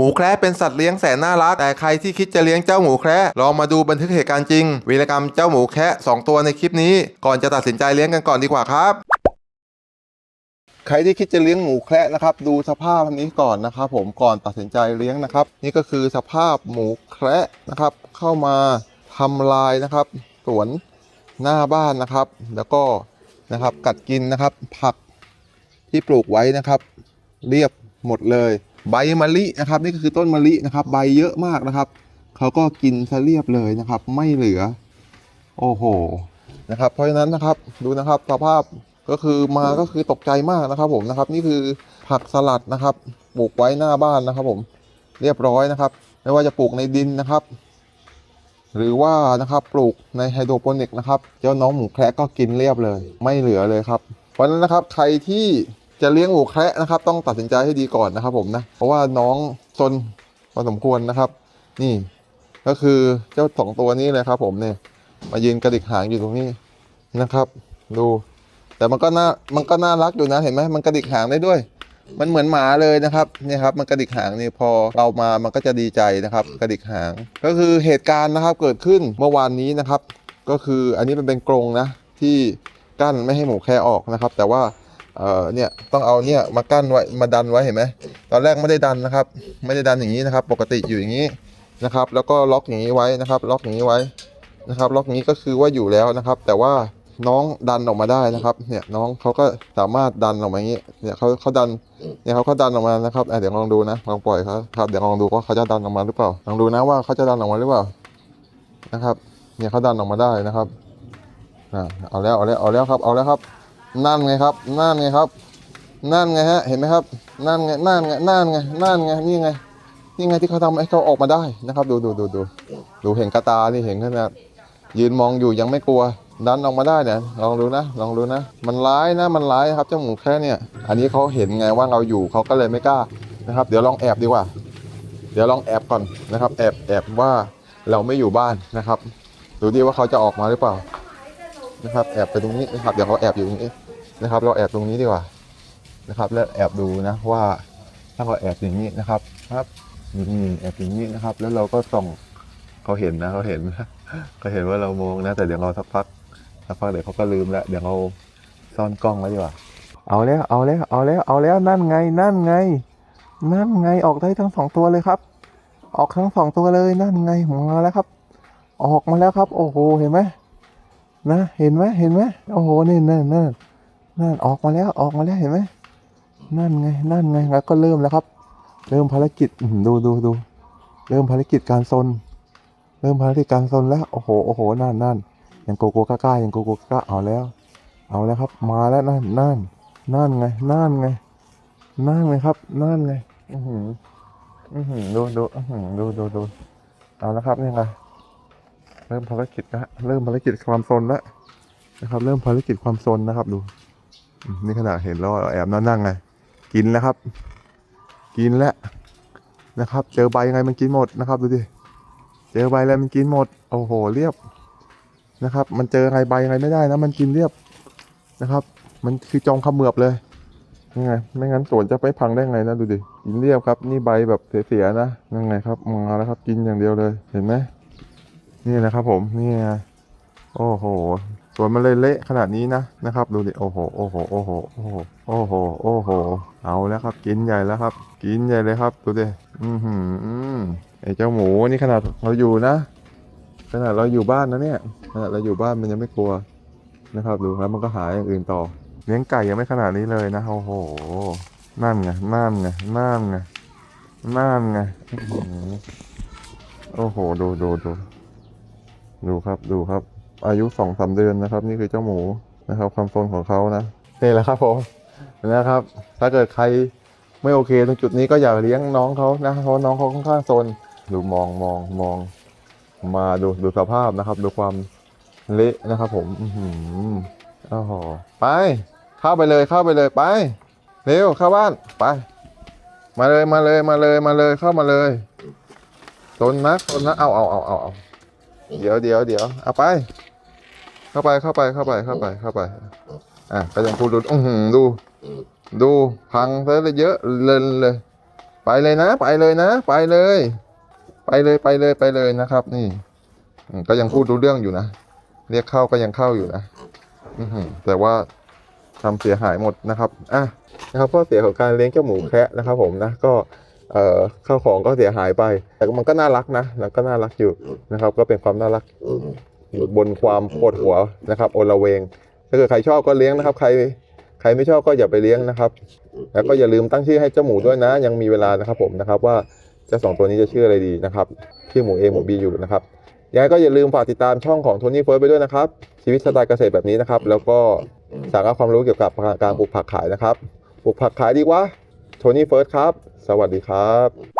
หมูแคระเป็นสัตว์เลี้ยงแสนน่ารัก แต่ใครที่คิดจะเลี้ยงเจ้าหมูแคระลองมาดูบันทึกเหตุการณ์จริง วีรกรรมเจ้าหมูแคระสองตัวในคลิปนี้ ก่อนจะตัดสินใจเลี้ยงกันก่อนดีกว่าครับใครที่คิดจะเลี้ยงหมูแคระนะครับ ดูสภาพนี้ก่อนนะครับผมก่อนตัดสินใจเลี้ยงนะครับ นี่ก็คือสภาพหมูแคระนะครับ เข้ามาทำลายนะครับสวนหน้าบ้านนะครับ แล้วก็นะครับกัดกินนะครับ ผักที่ปลูกไว้นะครับ เรียบหมดเลย ใบมะลินะครับนี่ก็คือต้นมะลินะครับ ใบเยอะมากนะครับเขาก็กินซะเรียบเลยนะครับ ไม่เหลือ โอ้โหนะครับ เพราะฉะนั้นนะครับดูนะครับสภาพก็คือมาก็คือตกใจมากนะครับผมนะครับ นี่คือผักสลัดนะครับปลูกไว้หน้าบ้านนะครับ ผมเรียบร้อยนะครับ ไม่ว่าจะปลูกในดินนะครับ หรือว่านะครับปลูกในไฮโดรโปนิกนะครับ เจ้าน้องหมูแคระก็กินเรียบเลย ไม่เหลือเลยครับ เพราะฉะนั้นนะครับใครที่ จะเลี้ยงหมูแคระนะครับ ต้องตัดสินใจให้ดีก่อนนะครับ ผมนะ เพราะว่าน้องซนพอสมควรนะครับ นี่ ก็คือเจ้าสองตัวนี้เลยครับ ผมเนี่ย มายืนกระดิกหางอยู่ตรงนี้นะครับ ดู แต่มันก็น่ามันก็น่ารักอยู่นะเห็นไหมมันกระดิกหางได้ด้วย มันเหมือนหมาเลยนะครับเนี่ยครับ มันกระดิกหางนี่พอเรามามันก็จะดีใจนะครับ กระดิกหาง ก็คือเหตุการณ์นะครับเกิดขึ้นเมื่อวานนี้นะครับ ก็คืออันนี้มันเป็นกรงนะที่กั้นไม่ให้หมูแค่ออกนะครับ แต่ว่า เอ่อเนี่ยต้องเอาเนี่ยมากั้นไว้มาดันไว้เห็นไหมตอนแรกไม่ได้ดันนะครับ ไม่ได้ดันอย่างนี้นะครับ ปกติอยู่อย่างนี้นะครับ แล้วก็ล็อกอย่างนี้ไว้นะครับ ล็อกอย่างนี้ไว้นะครับ ล็อกนี้ก็คือว่าอยู่แล้วนะครับ แต่ว่าน้องดันออกมาได้นะครับ เนี่ยน้องเขาก็สามารถดันออกมาอย่างนี้ เนี่ยเขาเขาดัน เนี่ยเขาเขาดันออกมานะครับเดี๋ยวลองดูนะ ลองปล่อยเขาครับ เดี๋ยวลองดูว่าเขาจะดันออกมาหรือเปล่า ลองดูนะว่าเขาจะดันออกมาหรือเปล่า นะครับ เนี่ยเขาดันออกมาได้นะครับอ่าเอาแล้ว เอาแล้ว เอาแล้วครับ เอาแล้วครับ นั่นไงครับ นั่นไงครับ นั่นไงฮะ เห็นไหมครับ นั่นไง นั่นไง นั่นไง นั่นไง นี่ไง นี่ไงที่เขาทำให้เขาออกมาได้นะครับ ดูดูดูดูดูเห็นกระตา นี่เห็นขนาดยืนมองอยู่ยังไม่กลัว ดันออกมาได้เนี่ยลองดูนะ ลองดูนะ มันร้ายนะ มันร้ายครับเจ้าหมูแค่เนี่ย อันนี้เขาเห็นไงว่าเราอยู่เขาก็เลยไม่กล้านะครับ เดี๋ยวลองแอบดีกว่า เดี๋ยวลองแอบก่อนนะครับ แอบแอบว่าเราไม่อยู่บ้านนะครับ ดูดิว่าเขาจะออกมาหรือเปล่า นะครับ แอบไปตรงนี้นะครับ เดี๋ยวเขาแอบอยู่ตรงนี้นะครับ เราแอบตรงนี้ดีกว่านะครับ แล้วแอบดูนะว่าถ้าเราแอบอย่างนี้นะครับ ครับนี่แอบอย่างนี้นะครับ แล้วเราก็ส่องเขาเห็นนะเขาเห็นเขาเห็นว่าเรามองนะ แต่เดี๋ยวเราสักพักสักพักเดี๋ยวเขาก็ลืมแล้วเดี๋ยวเราซ่อนกล้องไว้ดีกว่า เอาแล้วเอาแล้วเอาแล้วเอาแล้วนั่นไงนั่นไง นั่นไงออกได้ทั้งสองตัวเลยครับ ออกทั้งสองตัวเลยนั่นไงมาแล้วครับ ออกมาแล้วครับ โอ้โหเห็นไหม นะเห็นไหมเห็นไหมโอ้โหนี่นั่นนั่นนั่นออกมาแล้วออกมาแล้วเห็นไหมนั่นไงนั่นไงแล้วก็เริ่มแล้วครับ เริ่มภารกิจดูดูดูเริ่มภารกิจการซนเริ่มภารกิจการซนแล้วโอ้โหโอ้โหนั่นนั่นอยังโกโก้กล้าๆยังโกโก้กล้าเอาแล้ว เอาแล้วครับ มาแล้วนั่นนั่นนั่นไงนั่นไงนั่นไงครับนั่นไงอือหืออือหือดูดูอือหือดูดูดูเอาแล้วครับนี่ไง เริ่มภารกิจล้วเริ่มภารกิจความซนแล้วนะครับ เริ่มภารกิจความซนนะครับ ดูนี่ขนาดเห็นแล้วแอบนั่งไงกินแล้วครับ กินแล้วนะครับ เจอใบยังไงมันกินหมดนะครับ ดูดิเจอใบอะไรมันกินหมดโอ้โหเรียบนะครับ มันเจอไงใบยังไงไม่ได้นะ มันกินเรียบนะครับ มันคือจองขมือบเลยยังไงไม่งั้นสวนจะไม่พังได้ไงนะดูดิกินเรียบครับ นี่ใบแบบเสียๆนะยังไงครับมาแล้วครับ กินอย่างเดียวเลยเห็นไหม นี่แหละครับผมนี่โอ้โหสวนมันเลยเละขนาดนี้นะนะครับ ดูดิโอ้โหโอ้โหโอ้โหโอ้โหโอ้โหโอ้โห เอาแล้วครับ กินใหญ่แล้วครับ กินใหญ่เลยครับดูดิอือหือไอเจ้าหมูนี่ขนาดเราอยู่นะ ขนาดเราอยู่บ้านนะเนี่ยขนาดเราอยู่บ้านมันยังไม่กลัวนะครับ ดูแล้วมันก็หาอย่างอื่นต่อ เลี้ยงไก่ยังไม่ขนาดนี้เลยนะโอ้โหนั่นไงนั่นไงนั่นไงนั่นไงโอ้โหดูดูดู ดูครับดูครับ อายุสองสามเดือนนะครับ นี่คือเจ้าหมูนะครับความโซนของเขานะนี่แหละครับผมนะครับ ถ้าเกิดใครไม่โอเคตรงจุดนี้ก็อย่าเลี้ยงน้องเขานะเพราะน้องเขาค่อนข้างโซนดูมองมองมอง มาดูดูสภาพนะครับ ดูความเละนะครับผมอือหือโอ้โหไป เข้าไปเลยเข้าไปเลยไป เร็วเข้าบ้านไป มาเลยมาเลยมาเลยมาเลยเข้ามาเลยตนนะตนนะเอาเอาเอาเอาเอา เดี๋ยวเดี๋ยวเดี๋ยวเอาไป เข้าไปเข้าไปเข้าไปเข้าไปเข้าไป อะก็ยังพูดดูอือหือดู ดูพังซะเลยเยอะเลยเลย ไปเลยนะ ไปเลยนะ ไปเลย ไปเลยไปเลยไปเลยนะครับ นี่ก็ยังพูดรู้เรื่องอยู่นะเรียกเข้าก็ยังเข้าอยู่นะอืแต่ว่าทำเสียหายหมดนะครับอะนะครับข้อเสียของการเลี้ยงเจ้าหมูแคะนะครับผมนะก็ เอ่อข้าวของก็เสียหายไป แต่มันก็น่ารักนะแล้วก็น่ารักอยู่นะครับ ก็เป็นความน่ารักบนความปวดหัวนะครับโอละเวง ถ้าเกิดใครชอบก็เลี้ยงนะครับ ใครใครไม่ชอบก็อย่าไปเลี้ยงนะครับ แล้วก็อย่าลืมตั้งชื่อให้เจ้าหมูด้วยนะ ยังมีเวลานะครับผมนะครับว่าเจ้าสองตัวนี้จะชื่ออะไรดีนะครับชื่อหมู A หมู B อยู่นะครับยังไงก็อย่าลืมฝากติดตามช่องของโทนี่เฟิร์สไปด้วยนะครับ ชีวิตสไตล์เกษตรแบบนี้นะครับ แล้วก็สาระความรู้เกี่ยวกับการปลูกผักขายนะครับ ปลูกผักขายดีกว่า โทนี่เฟิร์สครับ สวัสดีครับ